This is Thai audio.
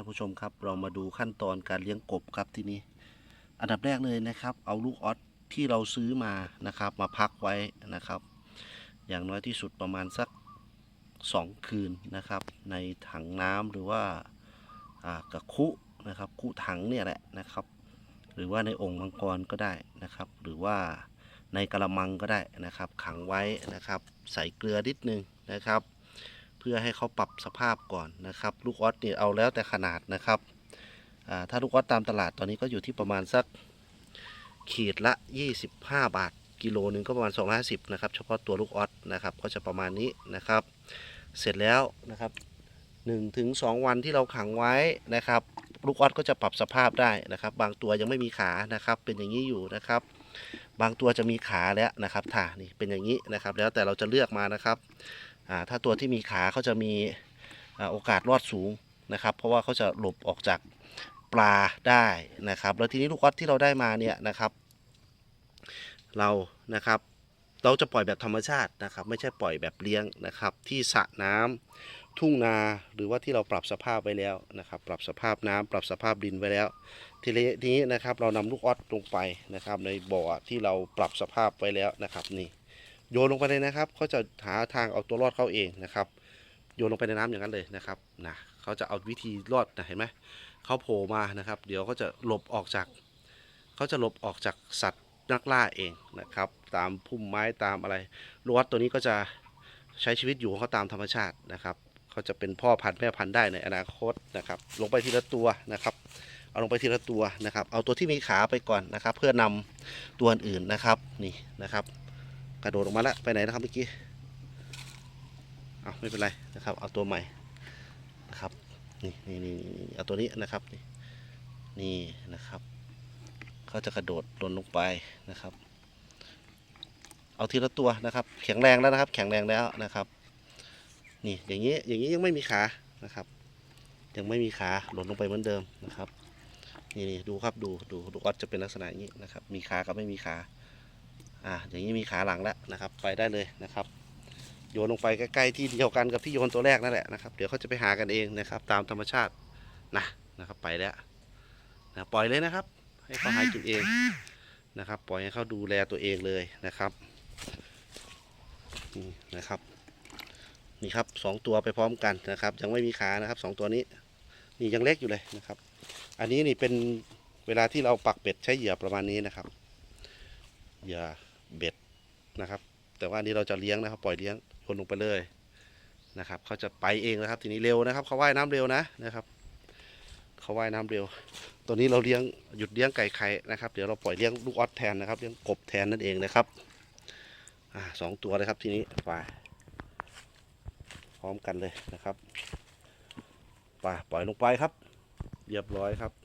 านผู้ชมครับเรามาดูขั้นตอนการเลี้ยงกบครับที่นี้ อันดับแรกเลยนะครับ เอาลูกออสที่เราซื้อมานะครับ มาพักไว้นะครับ อย่างน้อยที่สุดประมาณสักสองคืนนะครับ ในถังน้ำหรือว่าากระคุนะครับคุถังเนี่ยแหละนะครับ หรือว่าในองค์มังกรก็ได้นะครับ หรือว่าในกระมังก็ได้นะครับ ขังไว้นะครับ ใส่เกลือนิดนึงนะครับ เพื่อให้เขาปรับสภาพก่อนนะครับ ลูกออสเนี่ยเอาแล้วแต่ขนาดนะครับถ้าลูกออสตามตลาดตอนนี้ก็อยู่ที่ประมาณสักขีดละ 25 บาท กิโลนึงก็ประมาณ 250นะครับ เฉพาะตัวลูกออสนะครับ ก็จะประมาณนี้นะครับ เสร็จแล้วนะครับ1ถึง2วันที่เราขังไว้นะครับ ลูกออสก็จะปรับสภาพได้นะครับ บางตัวยังไม่มีขานะครับ เป็นอย่างนี้อยู่นะครับ บางตัวจะมีขาแล้วนะครับถ่านี่เป็นอย่างนี้นะครับ แล้วแต่เราจะเลือกมานะครับ ถ้าตัวที่มีขาเขาจะมีโอกาสรอดสูงนะครับ เพราะว่าเขาจะหลบออกจากปลาได้นะครับ แล้วทีนี้ลูกออสที่เราได้มาเนี่ยนะครับ เรานะครับเราจะปล่อยแบบธรรมชาตินะครับ ไม่ใช่ปล่อยแบบเลี้ยงนะครับ ที่สระน้ำทุ่งนาหรือว่าที่เราปรับสภาพไว้แล้วนะครับ ปรับสภาพน้ำปรับสภาพดินไว้แล้ว ทีนี้นะครับเรานำลูกออสลงไปนะครับ ในบ่อที่เราปรับสภาพไว้แล้วนะครับนี่ โยนลงไปเลยนะครับเขาจะหาทางเอาตัวรอดเขาเองนะครับ โยนลงไปในน้ำอย่างนั้นเลยนะครับนะเขาจะเอาวิธีรอดนะเห็นไหมเขาโผล่มานะครับ เดี๋ยวเขาจะหลบออกจากเขาจะหลบออกจากสัตว์นักล่าเองนะครับ ตามพุ่มไม้ตามอะไรลูกออสตัวนี้ก็จะใช้ชีวิตอยู่ของเขาตามธรรมชาตินะครับเขาจะเป็นพ่อพันธุ์แม่พันธุ์ได้ในอนาคตนะครับ ลงไปทีละตัวนะครับ เอาลงไปทีละตัวนะครับ เอาตัวที่มีขาไปก่อนนะครับ เพื่อนำตัวอื่นนะครับนี่นะครับ กระโดดออกมาแล้วไปไหนนะครับเมื่อกี้เอาไม่เป็นไรนะครับ เอาตัวใหม่นะครับนี่นี่นี่เอาตัวนี้นะครับนี่นี่นะครับเขาจะกระโดดลนลงไปนะครับ เอาทีละตัวนะครับ แข็งแรงแล้วนะครับ แข็งแรงแล้วนะครับ นี่อย่างนี้อย่างนี้ยังไม่มีขานะครับ ยังไม่มีขาหล่นลงไปเหมือนเดิมนะครับนี่นี่ดูครับดูดูดูออสจะเป็นลักษณะอย่างนี้นะครับ มีขากับไม่มีขา อ่าอย่างนี้มีขาหลังแล้วนะครับ ไปได้เลยนะครับ โยนลงไปใกล้ๆที่เดียวกันกับที่โยนตัวแรกนั่นแหละนะครับ เดี๋ยวเขาจะไปหากันเองนะครับ ตามธรรมชาตินะนะครับ ไปแล้วนะปล่อยเลยนะครับ ให้เขาหากินเองนะครับ ปล่อยให้เขาดูแลตัวเองเลยนะครับนี่นะครับนี่ครับสองตัวไปพร้อมกันนะครับ ยังไม่มีขานะครับสองตัวนี้ นี่ยังเล็กอยู่เลยนะครับ อันนี้นี่เป็นเวลาที่เราปักเบ็ดใช้เหยื่อประมาณนี้นะครับเหยื่อ เบ็ดนะครับ แต่ว่าอันนี้เราจะเลี้ยงนะครับ ปล่อยเลี้ยงโยนลงไปเลยนะครับเขาจะไปเองนะครับ ทีนี้เร็วนะครับเขาว่ายน้ำเร็วนะนะครับเขาว่ายน้ำเร็ว ตัวนี้เราเลี้ยงหยุดเลี้ยงไก่ไข่นะครับ เดี๋ยวเราปล่อยเลี้ยงลูกออสแทนนะครับเลี้ยงกบแทนนั่นเองนะครับอ่าสองตัวเลยครับทีนี้ไปพร้อมกันเลยนะครับไปปล่อยลงไปครับ เรียบร้อยครับ